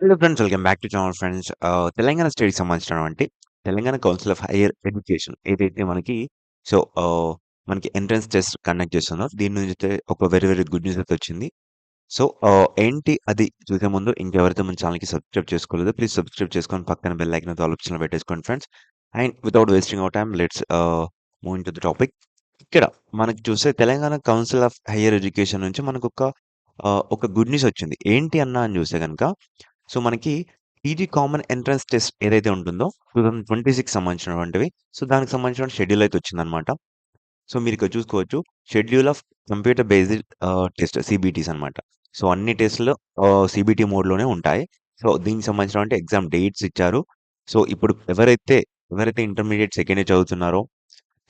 Hello friends welcome back to channel friends Telangana స్టేట్‌కి సంబంధించినటువంటి Telangana council of higher education ఏదైతే మనకి so, uh, మనకి ఎంట్రన్స్ టెస్ట్ కండక్ట్ చేస్తుందో దీని నుంచి అయితే ఒక వెరీ వెరీ గుడ్ న్యూస్ అయితే వచ్చింది. సో, uh, ఏంటి అది చూసే ముందు ఇంకెవరైతే మన ఛానల్‌కి సబ్స్క్రైబ్ చేసుకోలేదు ప్లీజ్ సబ్స్క్రైబ్ చేసుకొని పక్కన బెల్ లైక్ ఆల్ ఆప్షన్‌లో పెట్టేసుకోండి friends. And without wasting our time let's move into the topic. ఇక్కడ మనకి చూస్తే Telangana council of higher education నుంచి మనకొక uh, ఒక ఒక గుడ్ న్యూస్ వచ్చింది. ఏంటి అన్నా అని చూస్తే కనుక సో, మనకి పీజీ కామన్ ఎంట్రన్స్ టెస్ట్ ఏదైతే ఉంటుందో 2026 సంబంధించినటువంటివి. సో, దానికి సంబంధించిన షెడ్యూల్ అయితే వచ్చిందనమాట. సో, మీరు ఇక్కడ చూసుకోవచ్చు. Schedule of computer based test CBTs అనమాట. సో, అన్ని టెస్ట్‌లు సిబిటీ సీబీటీ మోడ్‌లోనే ఉంటాయి. సో, దీనికి సంబంధించినటువంటి ఎగ్జామ్ డేట్స్ ఇచ్చారు. సో, ఇప్పుడు ఎవరైతే, ఎవరైతే ఇంటర్మీడియట్ సెకండ్ ఇయర్ చదువుతున్నారో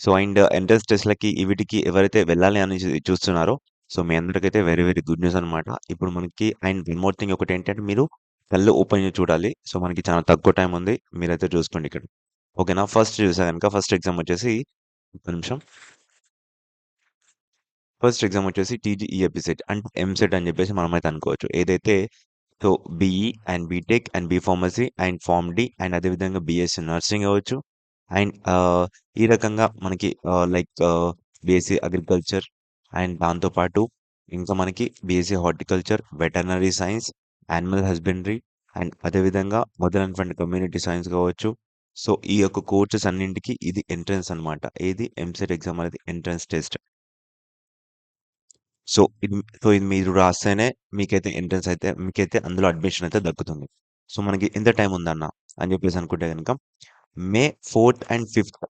సో, అండ్ ఎంట్రన్స్ టెస్ట్‌లకి వీటికి ఎవరైతే వెళ్ళాలి అని చూస్తున్నారో సో, మీ అందరికైతే వెరీ వెరీ గుడ్ న్యూస్ అనమాట. ఇప్పుడు మనకి అండ్ వన్ మోర్ థింగ్ ఒకటి ఏంటంటే మీరు కళ్ళు ఓపెన్ చేసి చూడాలి. సో, మనకి చాలా తక్కువ టైం ఉంది. మీరైతే చూసుకోండి ఇక్కడ. ఓకేనా. ఫస్ట్ చూసా కనుక ఫస్ట్ ఎగ్జామ్ వచ్చేసి ఒక్క నిమిషం. ఫస్ట్ ఎగ్జామ్ వచ్చేసి టీజీఈఎపి సెట్ అంటే ఎంసెట్ అని చెప్పేసి మనమైతే అనుకోవచ్చు. ఏదైతే so, BE and BTech and B pharmacy and pharm D and అదేవిధంగా బీఎస్సీ నర్సింగ్ అవ్వచ్చు. అండ్ ఈ రకంగా మనకి లైక్ బీఎస్సీ అగ్రికల్చర్ అండ్ దాంతో పాటు ఇంకా మనకి BSc horticulture, veterinary science, animal husbandry and అదేవిధంగా మొదలైనటువంటి కమ్యూనిటీ సైన్స్ కావచ్చు. సో, ఈ యొక్క కోర్సెస్ అన్నింటికి ఇది ఎంట్రన్స్ అనమాట. ఏది ఎంసెట్ ఎగ్జామ్ అనేది ఎంట్రన్స్ టెస్ట్. సో, ఇది సో, ఇది మీరు రాస్తేనే మీకైతే ఎంట్రన్స్ అయితే మీకైతే అందులో అడ్మిషన్ అయితే దక్కుతుంది. సో, మనకి ఎంత టైం ఉందన్న అని చెప్పేసి అనుకుంటే కనుక May fourth and fifth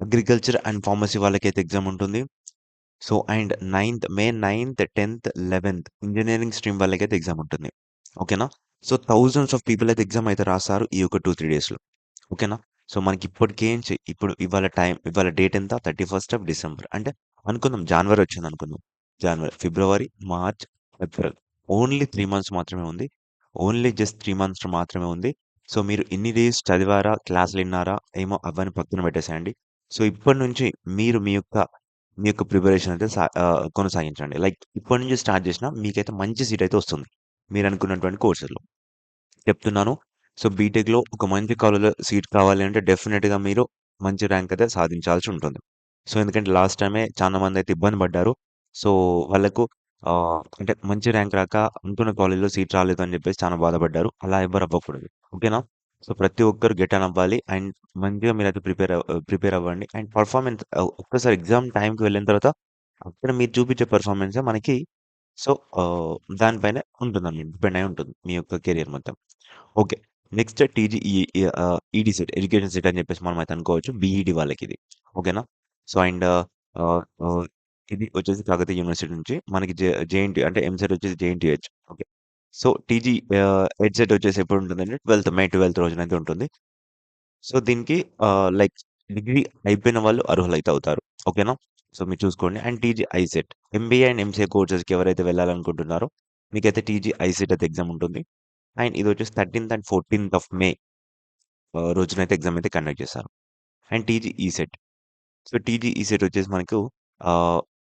agriculture and pharmacy వాళ్ళకైతే ఎగ్జామ్ ఉంటుంది. So, and ninth May ninth tenth eleventh engineering stream వాళ్ళకైతే ఎగ్జామ్ ఉంటుంది. ఓకేనా. సో, థౌజండ్స్ ఆఫ్ పీపుల్ అయితే ఎగ్జామ్ అయితే రాస్తారు ఈ యొక్క 2, 3 డేస్‌లో. ఓకేనా. సో, మనకి ఇప్పటికేంచి ఇప్పుడు ఇవాళ టైం ఇవాళ డేట్ ఎంత 31st ఆఫ్ డిసెంబర్ అంటే అనుకుందాం January వచ్చిందనుకుందాం. January, February, March, April only three months మాత్రమే ఉంది. ఓన్లీ జస్ట్ త్రీ మంత్స్ మాత్రమే ఉంది. సో, మీరు ఇన్ని డేస్ చదివారా? క్లాస్‌లు విన్నారా ఏమో అవన్నీ పక్కన పెట్టేసేయండి. సో, ఇప్పటి నుంచి మీరు మీ యొక్క మీ యొక్క ప్రిపరేషన్ అయితే సా కొనసాగించండి. లైక్ ఇప్పటి నుంచి స్టార్ట్ చేసినా మీకైతే మంచి సీట్ అయితే వస్తుంది. మీరు అనుకున్నటువంటి కోర్సుల్లో. చెప్తున్నాను. సో, బీటెక్‌లో ఒక మంచి కాలేజ్‌లో సీట్ కావాలి అంటే డెఫినెట్గా మీరు మంచి ర్యాంక్ అయితే సాధించాల్సి ఉంటుంది. సో, ఎందుకంటే లాస్ట్ టైమే చాలా అయితే ఇబ్బంది పడ్డారు. సో, వాళ్ళకు అంటే మంచి ర్యాంక్ రాక అనుకున్న కాలేజ్‌లో సీట్ రాలేదు అని చెప్పేసి చాలా బాధపడ్డారు. అలా ఎవ్వరు అవ్వకూడదు. ఓకేనా. సో, ప్రతి ఒక్కరు గెట్ అని అవ్వాలి. అండ్ మంచిగా మీరు అయితే ప్రిపేర్ ప్రిపేర్ అవ్వండి. అండ్ పర్ఫార్మెన్స్ ఒక్కసారి ఎగ్జామ్ టైంకి వెళ్ళిన తర్వాత అక్కడ మీరు చూపించే పర్ఫార్మెన్సే మనకి సో, ఆహ్, దానిపైనే ఉంటుందన్నమాట. డిపెండ్ అయి ఉంటుంది. మీ యొక్క కెరియర్ మొత్తం. Okay. Next TG ah, ED CET education CET అని చెప్పేసి మనమైతే అనుకోవచ్చు. బీఈడీ వాళ్ళకిది. ఓకేనా. సో, అండ్ ఆహ్, ఆహ్, ఇది వచ్చేసి కాకతీయ యూనివర్సిటీ నుంచి మనకి జె జేఎన్‌టీ అంటే ఎంసెట్ వచ్చేసి JNTH. Okay. So, TG ah, EdCET వచ్చేసి ఎప్పుడు ఉంటుందంటే 12థ్ మే 12థ్ రోజునైతే ఉంటుంది. సో, దీనికి ఆహ్, లైక్ డిగ్రీ అయిపోయిన వాళ్ళు అర్హులైతే అవుతారు. ఓకేనా. సో, మీరు చూసుకోండి. And TG ICET MBA and MCA కోర్సెస్‌కి ఎవరైతే వెళ్ళాలనుకుంటున్నారో మీకైతే టీజీ ఐసెట్ అయితే ఎగ్జామ్ ఉంటుంది. అండ్ ఇది వచ్చేసి 13థ్ అండ్ 14థ్ ఆఫ్ మే రోజునైతే ఎగ్జామ్ అయితే కండక్ట్ చేస్తారు. And TG ECET. So, TG ECET వచ్చేసి మనకు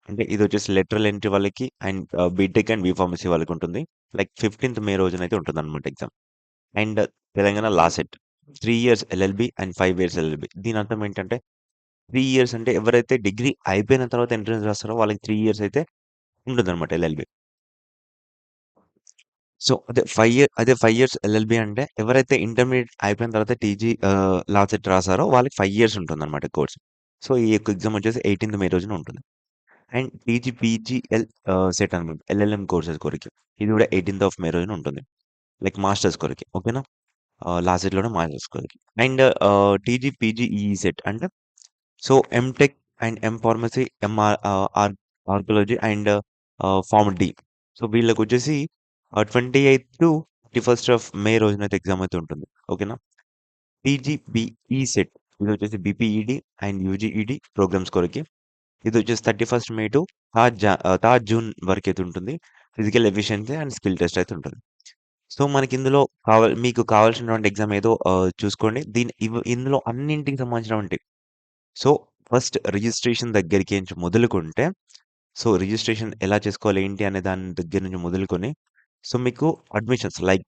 అంటే ఇది వచ్చేసి లెటరల్ ఎంట్రీ వాళ్ళకి and BTech and B pharmacy వాళ్ళకి ఉంటుంది. లైక్ 15థ్ మే రోజునైతే ఉంటుందన్నమాట exam. And Telangana LAWCET CET 3 years LLB and five years LLB దీని అర్థం ఏంటంటే త్రీ ఇయర్స్ అంటే ఎవరైతే డిగ్రీ అయిపోయిన తర్వాత ఎంట్రన్స్ రాస్తారో వాళ్ళకి త్రీ ఇయర్స్ అయితే ఉంటుందన్నమాట ఎల్ఎల్బి సో, అదే ఫైవ్ ఇయర్ అదే ఫైవ్ ఇయర్స్ ఎల్ఎల్బి అంటే ఎవరైతే ఇంటర్మీడియట్ అయిపోయిన తర్వాత టీజీ ఆహ్, లా సెట్ రాసారో వాళ్ళకి ఫైవ్ ఇయర్స్ ఉంటుందన్నమాట కోర్స్. సో, ఈ యొక్క ఎగ్జామ్ వచ్చేసి 18థ్ మే రోజున ఉంటుంది. అండ్ టీజీ పీజీఎల్ సెట్ అనమాట. ఎల్ఎల్ఎం కోర్సెస్ కొరికి ఇది కూడా 18థ్ ఆఫ్ మే రోజున ఉంటుంది. లైక్ మాస్టర్స్ కొరికి ఓకేనా. లాస్ట్ సెట్‌లోనే మాస్టర్స్ కొరికి and TG TG PGE set అంటే so, MTech and M pharmacy, MR R archaeology and pharm D. So, వీళ్ళకి వచ్చేసి twenty eighth to 28-31st of May రోజునైతే exam అయితే ఉంటుంది. ఓకేనా. టీజీబీఈ సెట్ ఇది వచ్చేసి బీపీఈడీ అండ్ యూజీఈడి ప్రోగ్రామ్స్ కొరకి. ఇది వచ్చేసి 31st మే టు థర్డ్ జా థర్డ్ జూన్ వరకైతే ఉంటుంది. Physical efficiency and skill test అయితే ఉంటుంది. సో, మనకి ఇందులో కావాలి మీకు కావాల్సినటువంటి ఎగ్జామ్ ఏదో uh, చూసుకోండి. దీని ఇందులో అన్నింటికి సంబంధించినటువంటి సో, ఫస్ట్ రిజిస్ట్రేషన్ దగ్గరికి నుంచి మొదలుకుంటే సో, రిజిస్ట్రేషన్ ఎలా చేసుకోవాలి ఏంటి అనే దాని దగ్గర నుంచి మొదలుకొని సో, మీకు అడ్మిషన్స్ లైక్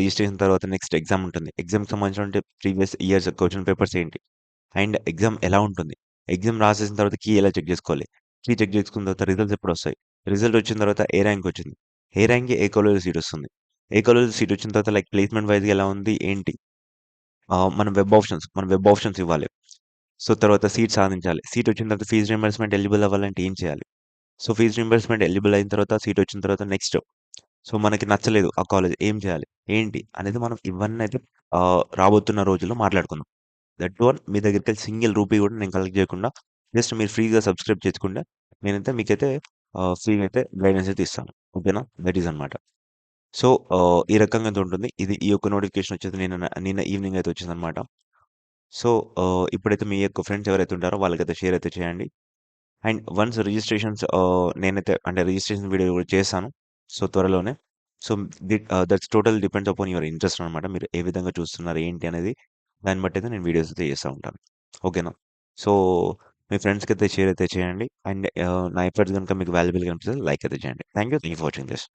రిజిస్ట్రేషన్ తర్వాత నెక్స్ట్ ఎగ్జామ్ ఉంటుంది. ఎగ్జామ్‌కి సంబంధించిన ప్రీవియస్ ఇయర్స్ క్వశ్చన్ పేపర్స్ ఏంటి? అండ్ ఎగ్జామ్ ఎలా ఉంటుంది? ఎగ్జామ్ రాసేసిన తర్వాత కీ ఎలా చెక్ చేసుకోవాలి కీ చెక్ చేసుకున్న తర్వాత రిజల్ట్స్ ఎప్పుడొస్తాయి? రిజల్ట్ వచ్చిన తర్వాత ఏ ర్యాంక్ వచ్చింది? ఏ ర్యాంక్‌కి ఏ కాలేజ్ సీట్ వస్తుంది? ఏ కాలేజ్ సీట్ వచ్చిన తర్వాత లైక్ ప్లేస్‌మెంట్ వైజ్గా ఎలా ఉంది? ఏంటి? మన మనం వెబ్ ఆప్షన్స్ మనం వెబ్ ఆప్షన్స్ ఇవ్వాలి. సో, తర్వాత సీట్ సాధించాలి. సీట్ వచ్చిన తర్వాత ఫీజ్ రీయింబర్స్‌మెంట్ ఎలిజిబుల్ అవ్వాలంటే ఏం చేయాలి? సో, ఫీజ్ రీయింబర్స్‌మెంట్ ఎలిజిబుల్ అయిన తర్వాత సీట్ వచ్చిన తర్వాత నెక్స్ట్ సో, మనకి నచ్చలేదు ఆ కాలేజ్ ఏం చేయాలి? ఏంటి? అనేది మనం ఇవన్నీ అయితే రాబోతున్న రోజుల్లో మాట్లాడుకుందాం. దట్ వన్ మీ దగ్గరికి సింగిల్ రూపీ కూడా నేను కలెక్ట్ చేయకుండా జస్ట్ మీరు ఫ్రీగా సబ్స్క్రైబ్ చేసుకుంటే నేనైతే మీకైతే ఫ్రీగా అయితే గైడెన్స్ అయితే ఇస్తాను. ఓకేనా? దట్ ఈస్ అనమాట సో, ఈ రకంగా అయితే ఉంటుంది. ఇది ఈ యొక్క నోటిఫికేషన్ వచ్చేసి నిన్న నిన్న ఈవినింగ్ అయితే వచ్చింది అనమాట సో, ఆహ్, ఇప్పుడైతే మీ యొక్క ఫ్రెండ్స్ ఎవరైతే ఉంటారో వాళ్ళకైతే షేర్ అయితే చేయండి. అండ్ వన్స్ రిజిస్ట్రేషన్స్ ఆహ్, నేనైతే అంటే రిజిస్ట్రేషన్ వీడియో కూడా చేశాను. సో, త్వరలోనే. So, the ah, that's total depends upon your interest అనమాట మీరు ఏ విధంగా చూస్తున్నారు ఏంటి అనేది దాన్ని బట్టి అయితే నేను వీడియోస్ అయితే చేస్తా ఉంటాను. ఓకేనా? సో, మీ ఫ్రెండ్స్‌కైతే షేర్ అయితే చేయండి. అండ్ ఆహ్, నా ఎఫర్ట్స్ గనుక మీకు వాల్యుబుల్‌గా అనిపిస్తే లైక్ అయితే చేయండి. Thank you. Thank you for watching this.